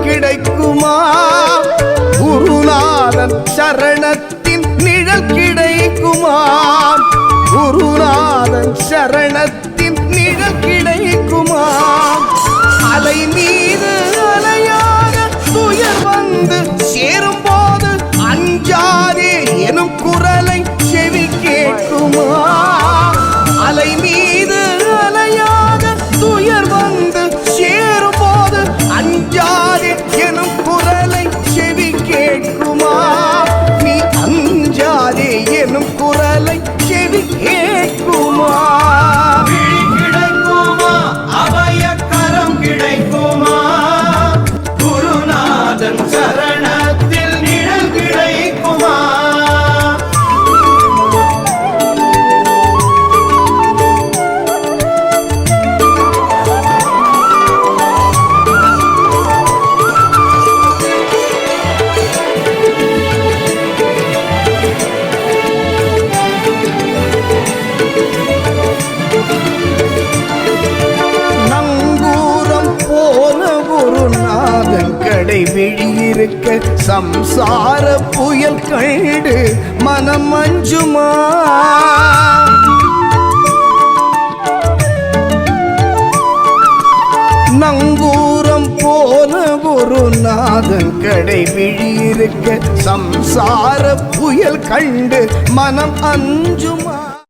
கிடைக்குமா? குருநாதன் சரணத்தில் நிழல் கிடைக்குமா? குருநாதன் சரண ஒரு நாதன் கடை விழியிருக்க சம்சார புயல் கண்டு மனம் அஞ்சுமா? நங்கூரம் போல ஒரு நாதன் கடை விழியிருக்க சம்சார புயல் கண்டு மனம் அஞ்சுமா?